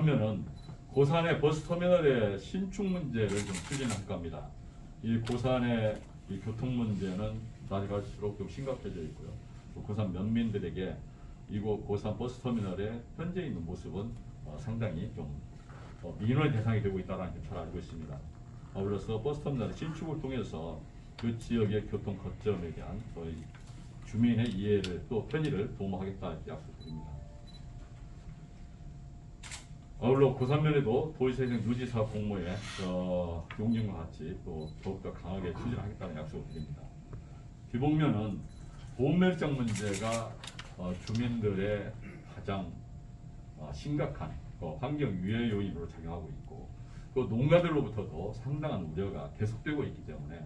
그러면은 고산의 버스터미널의 신축 문제를 좀 추진할까 합니다. 이 고산의 이 교통 문제는 낮이 갈수록 좀 심각해져 있고요. 또 고산 면민들에게 이곳 고산 버스터미널의 현재 있는 모습은 어, 상당히 좀 어, 민원의 대상이 되고 있다는 걸잘 알고 있습니다. 아울러서 버스터미널의 신축을 통해서 그 지역의 교통 거점에 대한 저희 주민의 이해를 또 편의를 도모하겠다 이렇게 약속드립니다. 아울러 고산면에도 도시재생 유지사 공모에 어, 용진과 같이 또 더욱더 강하게 추진하겠다는 약속을 드립니다. 기복면은 보험멸장 문제가 어, 주민들의 가장 어, 심각한 어, 환경 유해 요인으로 작용하고 있고 또 농가들로부터도 상당한 우려가 계속되고 있기 때문에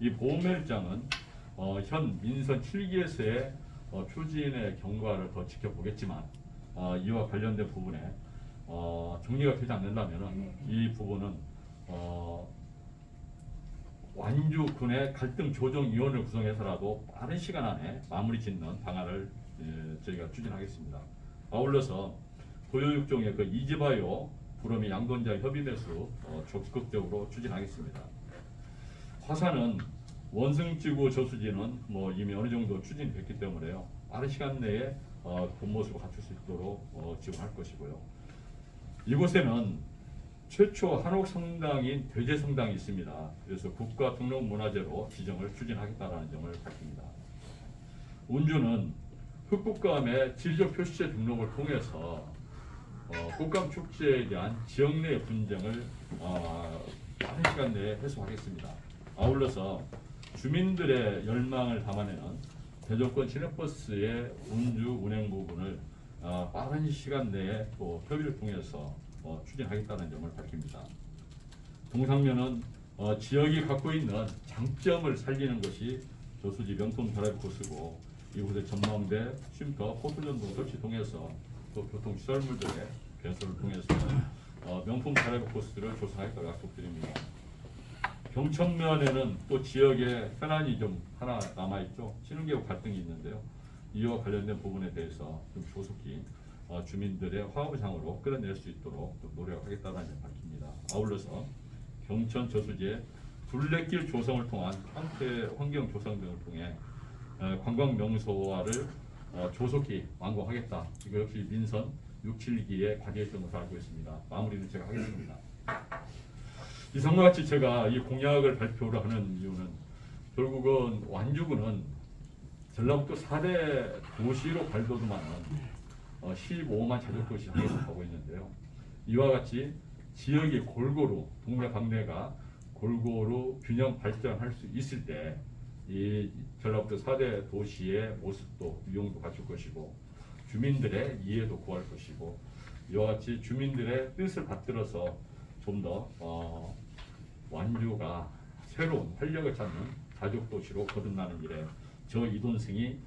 이 보험멸장은 어, 현 민선 7기에서의 어, 추진의 경과를 더 지켜보겠지만 어, 이와 관련된 부분에 어, 정리가 되지 않는다면 이 부분은 어, 완주군의 갈등 조정위원회를 구성해서라도 빠른 시간 안에 마무리 짓는 방안을 예, 저희가 추진하겠습니다. 아울러서 고유육종의 그 이지바이오 구름이 양돈자 협의 매수 어, 적극적으로 추진하겠습니다. 화산은 원승지구 저수지는 뭐 이미 어느 정도 추진됐기 때문에요. 빠른 시간 내에 어, 본 모습을 갖출 수 있도록 어, 지원할 것이고요. 이곳에는 최초 한옥 성당인 대제 성당이 있습니다. 그래서 국가 등록 문화재로 지정을 추진하겠다는 점을 밝힙니다. 운주는 흑국감의 지리적 표시제 등록을 통해서 어, 국감 축제에 대한 지역 내 분쟁을 어, 빠른 시간 내에 해소하겠습니다. 아울러서 주민들의 열망을 담아내는 대조권 시내버스의 운주 운행 부분을 어, 빠른 시간 내에 또 협의를 통해서 어, 추진하겠다는 점을 밝힙니다. 동상면은 어, 지역이 갖고 있는 장점을 살리는 것이 저수지 명품 드라이브 코스고 이곳의 전망대, 쉼터, 포토전동 설치 통해서 또 교통시설물들의 개설을 통해서 어, 명품 드라이브 코스를 조사하겠다고 약속드립니다. 경천면에는 또 지역에 현안이 좀 하나 남아있죠. 신흥계획 갈등이 있는데요. 이와 관련된 부분에 대해서 좀 조속히 어, 주민들의 화합상으로 끌어낼 수 있도록 좀 노력하겠다는 점 밝힙니다. 아울러서 경천 저수지의 둘레길 조성을 통한 형태 환경 조성 등을 통해 어, 관광 명소화를 어, 조속히 완공하겠다. 이거 역시 민선 6, 7기의 과제였던 것으로 알고 있습니다. 마무리는 제가 하겠습니다. 이상과 같이 제가 이 공약을 발표를 하는 이유는 결국은 완주군은 전라북도 4대 도시로 발돋움하는 어, 15만 자족 도시 하나로 가고 있는데요. 이와 같이 지역이 골고루 동네 방네가 골고루 균형 발전할 수 있을 때 이 전라북도 4대 도시의 모습도 유형도 갖출 것이고 주민들의 이해도 구할 것이고 이와 같이 주민들의 뜻을 받들어서 좀더 어, 완주가 새로운 활력을 찾는 가족 도시로 거듭나는 일에 저 이돈승이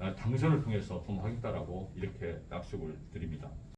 어, 당선을 통해서 도모하겠다라고 이렇게 약속을 드립니다.